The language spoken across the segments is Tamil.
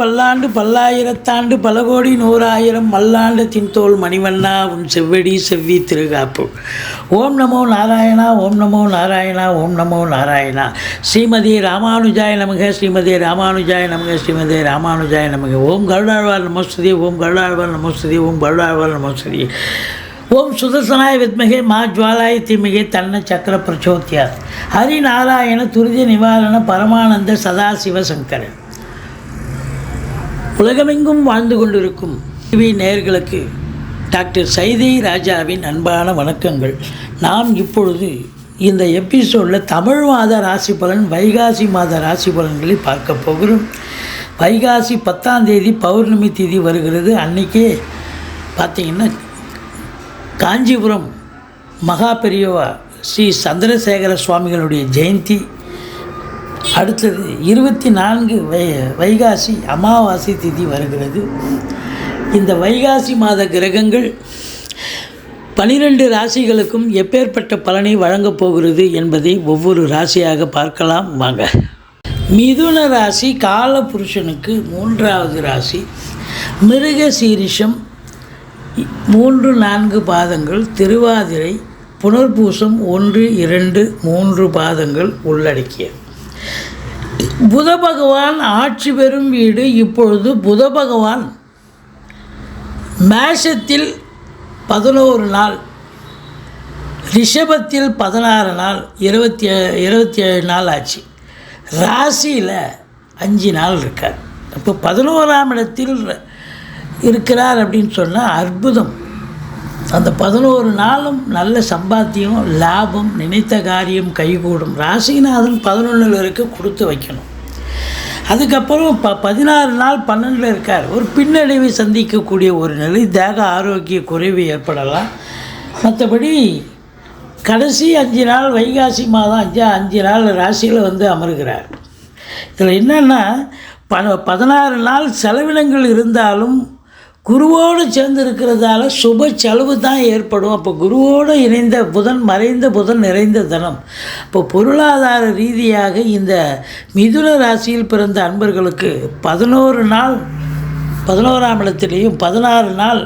பல்லாண்டு பல்லாயிரத்தாண்டு பல கோடி நூறாயிரம் மல்லாண்டு தின்தோல் மணிவண்ணா உன் செவ்வடி செவ்வி திருகாப்பு. ஓம் நமோ நாராயணா ஓம் நமோ நாராயணா ஓம் நமோ நாராயணா. ஸ்ரீமதி ராமானுஜாய நமக ஸ்ரீமதி ராமானுஜாய நமக ஸ்ரீமதி ராமானுஜாய நமக. ஓம் கருடாழ்வார் நமஸ்துதி ஓம் கருடாழ்வார் நமஸ்துதி ஓம் கருடாழ்வார் நமஸ்துதி. ஓம் சுதர்சனாய வித்மகே மா ஜுவாலாய தீமிகே தன்ன சக்கர பிரச்சோத்தியார் ஹரிநாராயண துரித நிவாரண பரமானந்த சதாசிவ சங்கரன். உலகமெங்கும் வாழ்ந்து கொண்டிருக்கும் டிவி நேயர்களுக்கு டாக்டர் சைதை ராஜாவின் அன்பான வணக்கங்கள். நாம் இப்பொழுது இந்த எபிசோடில் தமிழ் மாத ராசி பலன் வைகாசி மாத ராசி பலன்களை பார்க்க போகிறோம். வைகாசி பத்தாம் தேதி பௌர்ணமி தேதி வருகிறது. அன்றைக்கே பார்த்திங்கன்னா காஞ்சிபுரம் மகா பெரியவா ஸ்ரீ சந்திரசேகர சுவாமிகளுடைய ஜெயந்தி. அடுத்தது இருபத்தி நான்கு வை வைகாசி அமாவாசை திதி வருகிறது. இந்த வைகாசி மாத கிரகங்கள் பனிரெண்டு ராசிகளுக்கும் எப்பேற்பட்ட பலனை வழங்கப் போகிறது என்பதை ஒவ்வொரு ராசியாக பார்க்கலாம். வாங்க. மிதுன ராசி கால புருஷனுக்கு மூன்றாவது ராசி. மிருக சீரிஷம் மூன்று நான்கு பாதங்கள். திருவாதிரை புனர்பூசம் ஒன்று இரண்டு மூன்று பாதங்கள் உள்ளடக்கிய புத பகவான் ஆட்சி பெறும் வீடு இப்பொழுது புத பகவான் மேஷத்தில் பதினோரு நாள் ரிஷபத்தில் பதினாறு நாள் இருபத்தி இருபத்தி ஏழு நாள் ஆச்சு. ராசியில் அஞ்சு நாள் இருக்கார். அப்போ பதினோராம் இடத்தில் இருக்கிறார் அப்படின்னு சொன்னால் அற்புதம். அந்த பதினோரு நாளும் நல்ல சம்பாத்தியம் லாபம் நினைத்த காரியம் கைகூடும். ராசிநாதன் பதினொன்றில் இருக்க கொடுத்து வைக்கணும். அதுக்கப்புறம் ப பதினாறு நாள் பன்னெண்டில் இருக்கார். ஒரு பின்னடைவை சந்திக்கக்கூடிய ஒரு நிலை தேக ஆரோக்கிய குறைவு ஏற்படலாம். மற்றபடி கடைசி அஞ்சு நாள் வைகாசி மாதம் அஞ்சு அஞ்சு நாள் ராசியில் வந்து அமர்கிறார். இதில் என்னென்னா ப பதினாறு நாள் செலவினங்கள் இருந்தாலும் குருவோடு சேர்ந்து இருக்கிறதால சுப செலவு தான் ஏற்படும். அப்போ குருவோடு இணைந்த புதன் மறைந்த புதன் நிறைந்த தனம். இப்போ பொருளாதார ரீதியாக இந்த மிதுன ராசியில் பிறந்த அன்பர்களுக்கு பதினோரு நாள் பதினோராம் இடத்துலேயும் பதினாறு நாள்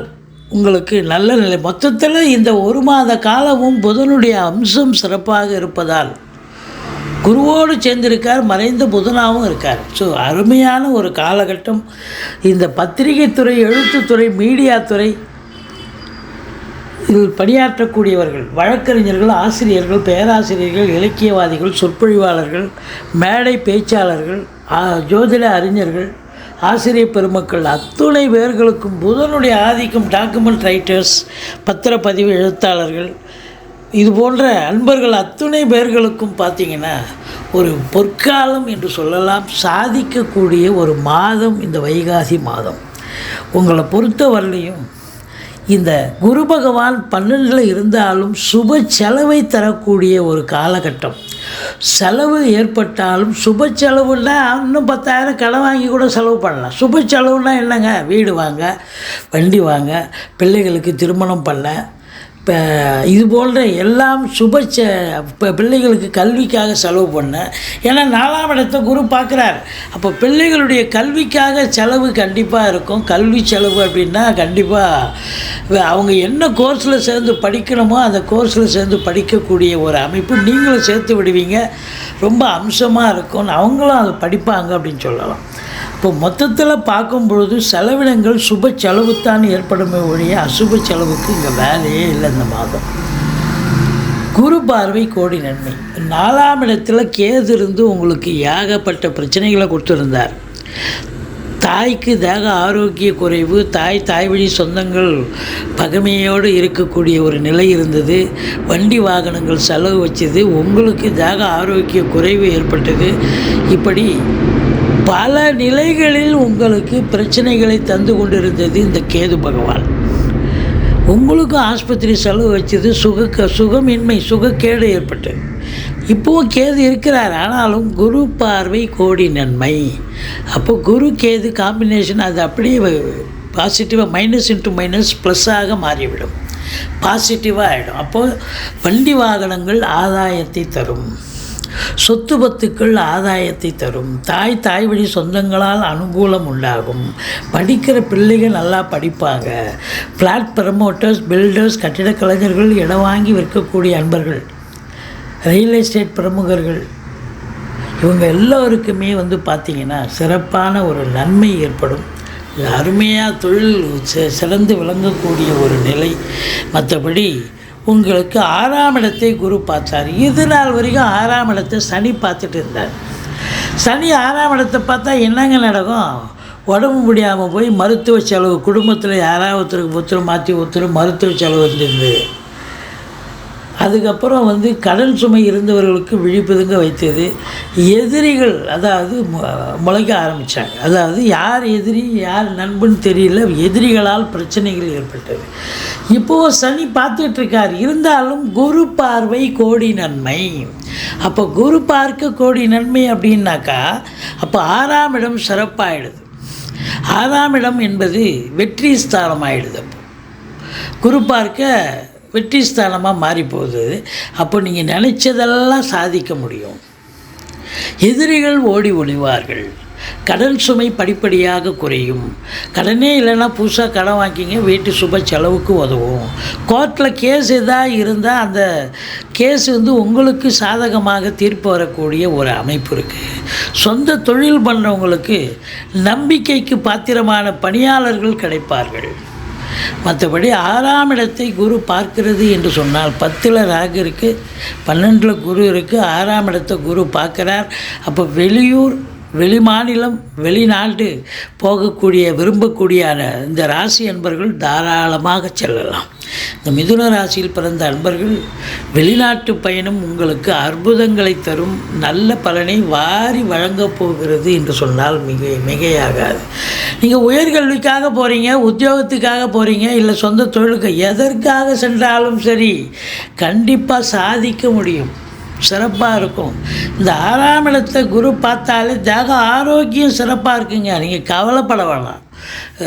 உங்களுக்கு நல்ல நிலை. மொத்தத்தில் இந்த ஒரு மாத காலமும் புதனுடைய அம்சம் சிறப்பாக இருப்பதால் குருவோடு சேர்ந்திருக்கார் மறைந்த புதனாகவும் இருக்கார். ஸோ அருமையான ஒரு காலகட்டம். இந்த பத்திரிகை துறை எழுத்துத்துறை மீடியா துறை இதில் பணியாற்றக்கூடியவர்கள் வழக்கறிஞர்கள் ஆசிரியர்கள் பேராசிரியர்கள் இலக்கியவாதிகள் சொற்பொழிவாளர்கள் மேடை பேச்சாளர்கள் ஜோதிட அறிஞர்கள் ஆசிரியர் பெருமக்கள் அத்துணை பேர்களுக்கும் புதனுடைய ஆதிக்கம் டாக்குமெண்ட் ரைட்டர்ஸ் பத்திரப்பதிவு எழுத்தாளர்கள் இது போன்ற அன்பர்கள் அத்துணை பேர்களுக்கும் பார்த்தீங்கன்னா ஒரு பொற்காலம் என்று சொல்லலாம் சாதிக்கக்கூடிய ஒரு மாதம் இந்த வைகாசி மாதம். உங்களை பொறுத்தவரையிலையும் இந்த குரு பகவான் பன்னெண்டில் இருந்தாலும் சுப செலவை தரக்கூடிய ஒரு காலகட்டம். செலவு ஏற்பட்டாலும் சுப செலவுன்னா இன்னும் பத்தாயிரம் கடன் வாங்கி கூட செலவு பண்ணலாம். சுப செலவுன்னா என்னங்க? வீடு வாங்க வண்டி வாங்க பிள்ளைகளுக்கு திருமணம் பண்ண இப்போ இது போன்ற எல்லாம் சுப இப்போ பிள்ளைகளுக்கு கல்விக்காக செலவு பண்ண ஏன்னா நாலாம் இடத்த குரு பார்க்குறார் அப்போ பிள்ளைகளுடைய கல்விக்காக செலவு கண்டிப்பாக இருக்கும். கல்வி செலவு அப்படின்னா கண்டிப்பாக அவங்க என்ன கோர்ஸில் சேர்ந்து படிக்கணுமோ அந்த கோர்ஸில் சேர்ந்து படிக்கக்கூடிய ஒரு அமைப்பு நீங்களும் சேர்த்து விடுவீங்க. ரொம்ப அம்சமாக இருக்கும். அவங்களும் அதை படிப்பாங்க அப்படின்னு சொல்லலாம். இப்போ மொத்தத்தில் பார்க்கும் பொழுது செலவினங்கள் சுப செலவுத்தான் ஏற்படுமே ஒழிய அசுப செலவுக்கு இங்கே வேலையே இல்லை இந்த மாதம். குரு பார்வை கோடி நன்மை. நாலாம் இடத்துல கேது இருந்து உங்களுக்கு ஏகப்பட்ட பிரச்சனைகளை கொடுத்துருந்தார். தாய்க்கு தேக ஆரோக்கிய குறைவு தாய் தாய் வழி சொந்தங்கள் பகைமையோடு இருக்கக்கூடிய ஒரு நிலை இருந்தது. வண்டி வாகனங்கள் செலவு வச்சது. உங்களுக்கு தேக ஆரோக்கிய குறைவு ஏற்பட்டது. இப்படி பல நிலைகளில் உங்களுக்கு பிரச்சனைகளை தந்து கொண்டிருந்தது இந்த கேது பகவான். உங்களுக்கும் ஆஸ்பத்திரி செலவு வச்சது சுக சுகமின்மை சுகக்கேடு ஏற்பட்டது இப்போவும் கேது இருக்கிறார் ஆனாலும் குரு பார்வை கோடி நன்மை. அப்போ குரு கேது காம்பினேஷன் அது அப்படியே பாசிட்டிவாக மைனஸ் இன்ட்டு மைனஸ் ப்ளஸ்ஸாக மாறிவிடும். பாசிட்டிவாக ஆகிடும் அப்போது வண்டி வாகனங்கள் ஆதாயத்தை தரும். சொத்து பத்துக்கள் ஆதாயத்தை தரும். தாய் தாய் வழி சொந்தங்களால் அனுகூலம் உண்டாகும் படிக்கிற பிள்ளைகள் நல்லா படிப்பாங்க. ஃப்ளாட் ப்ரமோட்டர்ஸ் பில்டர்ஸ் கட்டிடக் கலைஞர்கள் இடம் வாங்கி விற்கக்கூடிய அன்பர்கள் ரியல் எஸ்டேட் பிரமுகர்கள் இவங்க எல்லோருக்குமே வந்து பார்த்திங்கன்னா சிறப்பான ஒரு நன்மை ஏற்படும். அருமையாக தொழில் சிறந்து விளங்கக்கூடிய ஒரு நிலை. மற்றபடி உங்களுக்கு ஆறாம் இடத்தை குரு பார்த்தார். இது நாள் வரைக்கும் ஆறாம் இடத்தை சனி பார்த்துட்டு இருந்தார். சனி ஆறாம் இடத்தை பார்த்தா என்னங்க நடக்கும்? உடம்பு முடியாமல் போய் மருத்துவ செலவு குடும்பத்தில் யாராவது ஒருத்தருக்கு ஒருத்தர் மாற்றி ஒருத்தர் மருத்துவ செலவு இருந்தது. அதுக்கப்புறம் வந்து கடன் சுமை இருந்தவர்களுக்கு விழிப்புதுங்க வைத்தது. எதிரிகள் அதாவது முளைக்க ஆரம்பித்தாங்க அதாவது யார் எதிரி யார் நண்பன் தெரியல எதிரிகளால் பிரச்சனைகள் ஏற்பட்டது. இப்போது சனி பார்த்துட்டு இருக்கார் இருந்தாலும் குரு பார்வை கோடி நன்மை. அப்போ குரு பார்க்க கோடி நன்மை அப்படின்னாக்கா அப்போ ஆறாம் இடம் சிறப்பாயிடுது. ஆறாம் இடம் என்பது வெற்றி ஸ்தானம் ஆயிடுது அப்போ. குரு பார்க்க வெற்றி ஸ்தானமாக மாறி போகுது அப்போ நீங்கள் நினச்சதெல்லாம் சாதிக்க முடியும். எதிரிகள் ஓடி ஒளிவார்கள். கடன் சுமை படிப்படியாக குறையும். கடனே இல்லைன்னா புதுசாக கடன் வாங்கிங்க வீட்டு சுப செலவுக்கு உதவும். கோர்ட்டில் கேஸ் எதாக இருந்தால் அந்த கேஸ் வந்து உங்களுக்கு சாதகமாக தீர்ப்பு வரக்கூடிய ஒரு அமைப்பு இருக்குது சொந்த தொழில் பண்ணுறவங்களுக்கு நம்பிக்கைக்கு பாத்திரமான பணியாளர்கள் கிடைப்பார்கள். மற்றபடி ஆறாம் இடத்தை குரு பார்க்கிறது என்று சொன்னால் பத்தில் ராகு இருக்குது பன்னெண்டில் குரு இருக்குது ஆறாம் இடத்தை குரு பார்க்குறார். அப்போ வெளியூர் வெளிமாநிலம் வெளிநாட்டு போகக்கூடிய விரும்பக்கூடியான இந்த ராசி அன்பர்கள் தாராளமாக செல்லலாம். இந்த மிதுன ராசியில் பிறந்த அன்பர்கள் வெளிநாட்டு பயணம் உங்களுக்கு அற்புதங்களை தரும் நல்ல பலனை வாரி வழங்கப் போகிறது என்று சொன்னால் மிக மிகையாகாது. நீங்கள் உயர்கல்விக்காக போகிறீங்க உத்தியோகத்துக்காக போகிறீங்க இல்லை சொந்த தொழிலுக்கு எதற்காக சென்றாலும் சரி கண்டிப்பாக சாதிக்க முடியும். சிறப்பாக இருக்கும். இந்த ஆறாம் இடத்தை குரு பார்த்தாலே தேக ஆரோக்கியம் சிறப்பாக இருக்குங்க. நீங்கள் கவலைப்பட வேணாம்.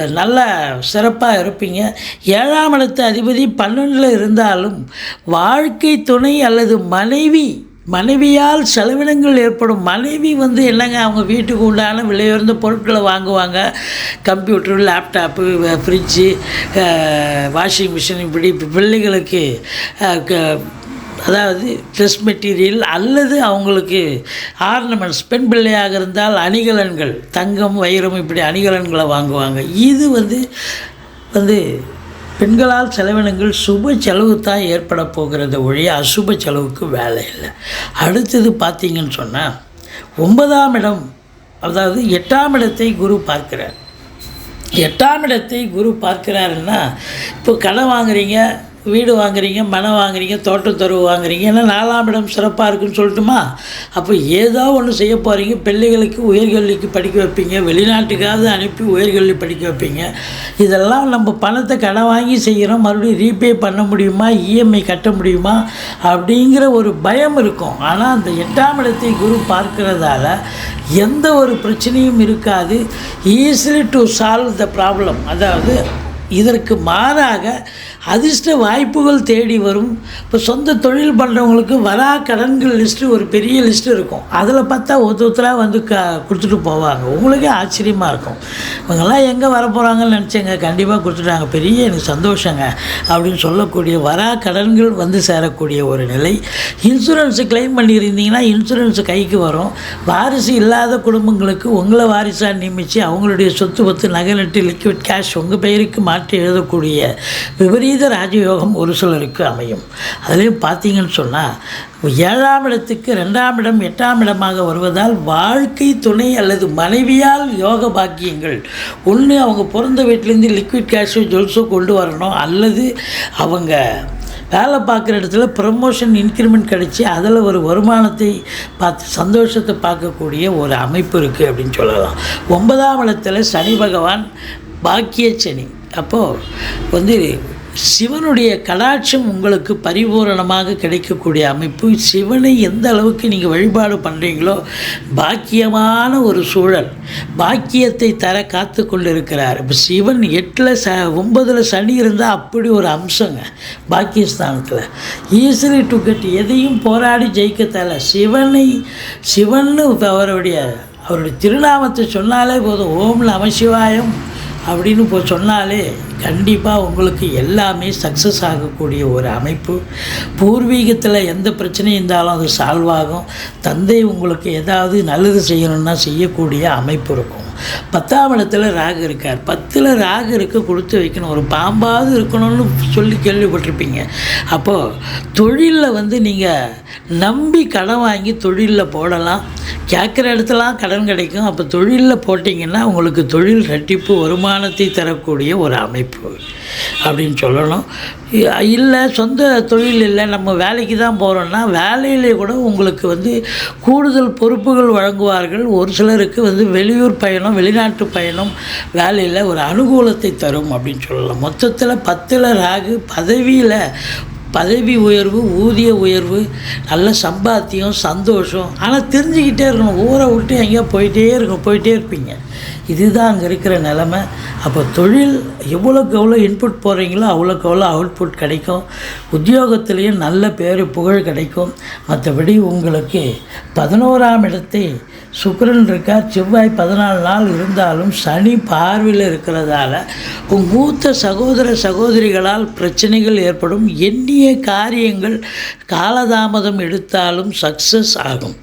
நல்ல சிறப்பாக இருப்பீங்க. ஏழாம் இடத்து அதிபதி பன்னெண்டில் இருந்தாலும் வாழ்க்கை துணை அல்லது மனைவி மனைவியால் செலவினங்கள் ஏற்படும். மனைவி வந்து என்னங்க அவங்க வீட்டுக்கு உண்டான விலையுயர்ந்த பொருட்களை வாங்குவாங்க. Computer laptop fridge washing machine இப்படி பிள்ளைகளுக்கு க- அதாவது ட்ரெஸ் மெட்டீரியல் அல்லது அவங்களுக்கு ஆர்னமெண்ட்ஸ் பெண் பிள்ளையாக இருந்தால் அணிகலன்கள் தங்கம் வைரம் இப்படி அணிகலன்களை வாங்குவாங்க. இது வந்து வந்து பெண்களால் செலவினங்கள் சுப செலவு தான் ஏற்பட போகிறது ஒழிய அசுப செலவுக்கு வேலை இல்லை. அடுத்தது பார்த்தீங்கன்னு சொன்னால் ஒன்பதாம் இடம் அதாவது எட்டாம் இடத்தை குரு பார்க்கிறார். எட்டாம் இடத்தை குரு பார்க்கிறாருன்னா இப்போ கடன் வாங்குறீங்க வீடு வாங்குறீங்க மனை வாங்குறீங்க தோட்டத்தருவு வாங்குறீங்க ஏன்னா நாலாம் இடம் சிறப்பாக இருக்குன்னு சொல்லட்டுமா? அப்போ ஏதோ ஒன்று செய்ய போகிறீங்க பிள்ளைகளுக்கு உயர்கல்விக்கு படிக்க வைப்பீங்க வெளிநாட்டுக்காவது அனுப்பி உயர்கல்வி படிக்க வைப்பீங்க. இதெல்லாம் நம்ம பணத்தை கடன் வாங்கி செய்கிறோம் மறுபடியும் ரீபே பண்ண முடியுமா இஎம்ஐ கட்ட முடியுமா அப்படிங்கிற ஒரு பயம் இருக்கும். ஆனால் அந்த எட்டாம் இடத்தை குரு பார்க்கிறதால எந்த ஒரு பிரச்சனையும் இருக்காது. Easily to solve the problem அதாவது இதற்கு மாறாக அதிர்ஷ்ட வாய்ப்புகள் தேடி வரும். இப்போ சொந்த தொழில் பண்ணுறவங்களுக்கு வரா கடன்கள் லிஸ்ட்டு ஒரு பெரிய லிஸ்ட்டு இருக்கும். அதில் பார்த்தா ஒருத்தர் ஒருத்தராக வந்து க கொடுத்துட்டு போவாங்க. உங்களுக்கே ஆச்சரியமாக இருக்கும். இவங்கெல்லாம் எங்கே வர போகிறாங்கன்னு நினச்சேங்க. கண்டிப்பாக கொடுத்துட்டாங்க. பெரிய எனக்கு சந்தோஷங்க. அப்படின்னு சொல்லக்கூடிய வரா கடன்கள் வந்து சேரக்கூடிய ஒரு நிலை. இன்சூரன்ஸு கிளைம் பண்ணியிருந்தீங்கன்னா இன்சூரன்ஸ் கைக்கு வரும். வாரிசு இல்லாத குடும்பங்களுக்கு உங்களை வாரிசாக நியமித்து அவங்களுடைய சொத்து பத்து நகை நட்டு லிக்விட் கேஷ் உங்கள் பெயருக்கு மாற்றி எழுதக்கூடிய விபரீத ராஜயோகம் ஒரு சிலருக்கு அமையும். அதுலேயும் பார்த்தீங்கன்னு சொன்னால் ஏழாம் இடத்துக்கு ரெண்டாம் இடம் எட்டாம் இடமாக வருவதால் வாழ்க்கை துணை அல்லது மனைவியால் யோக பாக்கியங்கள். ஒன்று அவங்க பிறந்த வீட்டிலேருந்து லிக்விட் கேஷோ ஜுவல்ஸோ கொண்டு வரணும். அல்லது அவங்க வேலை பார்க்குற இடத்துல ப்ரமோஷன் இன்க்ரிமெண்ட் கிடச்சி அதில் ஒரு வருமானத்தை பார்த்து சந்தோஷத்தை பார்க்கக்கூடிய ஒரு அமைப்பு இருக்குது அப்படின்னு சொல்லலாம். ஒன்பதாம் இடத்துல சனி பகவான் பாக்கிய சனி. அப்போது வந்து சிவனுடைய கடாட்சம் உங்களுக்கு பரிபூரணமாக கிடைக்கக்கூடிய அமைப்பு. சிவனை எந்த அளவுக்கு நீங்கள் வழிபாடு பண்ணுறீங்களோ பாக்கியமான ஒரு சூழல் பாக்கியத்தை தர காத்து கொண்டிருக்கிறார். இப்போ சிவன் எட்டில் ச ஒன்பதில் சனி இருந்தால் அப்படி ஒரு அம்சங்க பாக்கியஸ்தானத்தில். ஈஸிலி டு கெட் எதையும் போராடி ஜெயிக்கத்தால சிவனை சிவன்னு அவருடைய அவருடைய திருநாமத்தை சொன்னாலே போதும். ஓம் நமசிவாயம் அப்படின்னு இப்போ சொன்னாலே கண்டிப்பாக உங்களுக்கு எல்லாமே சக்ஸஸ் ஆகக்கூடிய ஒரு அமைப்பு. பூர்வீகத்தில் எந்த பிரச்சனையும் இருந்தாலும் அது சால்வ் ஆகும். தந்தை உங்களுக்கு ஏதாவது நல்லது செய்யணும்னா செய்யக்கூடிய அமைப்பு இருக்கும். பத்தாம் இடத்துல ராகு இருக்கார். பத்தில் ராகு இருக்க கொடுத்து வைக்கணும். ஒரு பாம்பாவது இருக்கணும்னு சொல்லி கேள்விப்பட்டிருப்பீங்க. அப்போது தொழிலில் வந்து நீங்கள் நம்பி கடன் வாங்கி தொழிலில் போடலாம். கேட்குற இடத்துலாம் கடன் கிடைக்கும். அப்போ தொழிலில் போட்டிங்கன்னா உங்களுக்கு தொழில் ரெட்டிப்பு வருமானத்தை தரக்கூடிய ஒரு அமைப்பு அப்படின்னு சொல்லணும். இல்லை சொந்த தொழில் இல்லை நம்ம வேலைக்கு தான் போகிறோன்னா வேலையிலே கூட உங்களுக்கு வந்து கூடுதல் பொறுப்புகள் வழங்குவார்கள். ஒரு சிலருக்கு வந்து வெளியூர் பயணம் வெளிநாட்டு பயணம் வேலையில் ஒரு அனுகூலத்தை தரும் அப்படின்னு சொல்லலாம். மொத்தத்தில் பத்தில் ராகு பதவியில் பதவி உயர்வு ஊதிய உயர்வு நல்ல சம்பாத்தியம் சந்தோஷம் ஆனால் தெரிஞ்சுக்கிட்டே இருக்கணும். ஊரை விட்டு எங்கேயோ போயிட்டே இருக்கணும் போயிட்டே இருப்பீங்க. இதுதான் அங்கே இருக்கிற நிலமை. அப்போ தொழில் எவ்வளோக்கு எவ்வளோ இன்புட் போகிறீங்களோ அவ்வளோக்கு எவ்வளோ அவுட்புட் கிடைக்கும். உத்தியோகத்திலையும் நல்ல பேர் புகழ் கிடைக்கும். மற்றபடி உங்களுக்கு பதினோராம் இடத்தை சுக்கரன் இருக்கார். செவ்வாய் பதினாலு நாள் இருந்தாலும் சனி பார்வையில் இருக்கிறதால உங்க மூத்த சகோதர சகோதரிகளால் பிரச்சனைகள் ஏற்படும். எண்ணிய காரியங்கள் காலதாமதம் எடுத்தாலும் சக்ஸஸ் ஆகும்.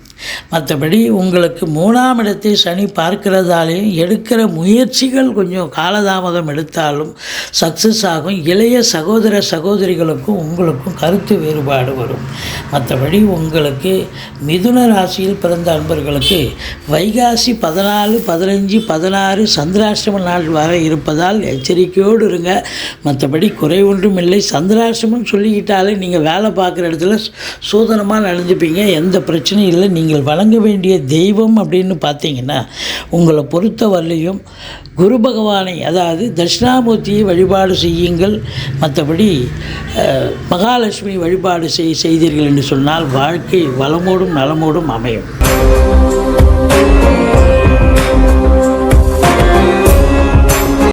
மற்றபடி உங்களுக்கு மூணாம் இடத்தை சனி பார்க்கிறதாலேயும் எடுக்கிற முயற்சிகள் கொஞ்சம் காலதாமதம் எடுத்தாலும் சக்ஸஸ் ஆகும். இளைய சகோதர சகோதரிகளுக்கும் உங்களுக்கும் கருத்து வேறுபாடு வரும். மற்றபடி உங்களுக்கு மிதுன ராசியில் பிறந்த அன்பர்களுக்கு வைகாசி பதினாலு பதினஞ்சு பதினாறு சந்திராஷ்டம நாள் வரை இருப்பதால் எச்சரிக்கையோடு இருங்க. மற்றபடி குறை ஒன்றும் இல்லை. சந்திராஷ்டமம் சொல்லிக்கிட்டாலே நீங்கள் வேலை பார்க்குற இடத்துல சூதனமாக நடந்துப்பீங்க. எந்த பிரச்சனையும் இல்லை. நீங்கள் நீங்கள் வழங்க வேண்டிய தெய்வம் அப்படின்னு பார்த்தீங்கன்னா உங்களை பொறுத்தவரையிலையும் குரு பகவானை அதாவது தட்சிணாமூர்த்தியை வழிபாடு செய்யுங்கள். மற்றபடி மகாலட்சுமி வழிபாடு செய் செய்தீர்கள் என்று சொன்னால் வாழ்க்கை வளமோடும் நலமோடும் அமையும்.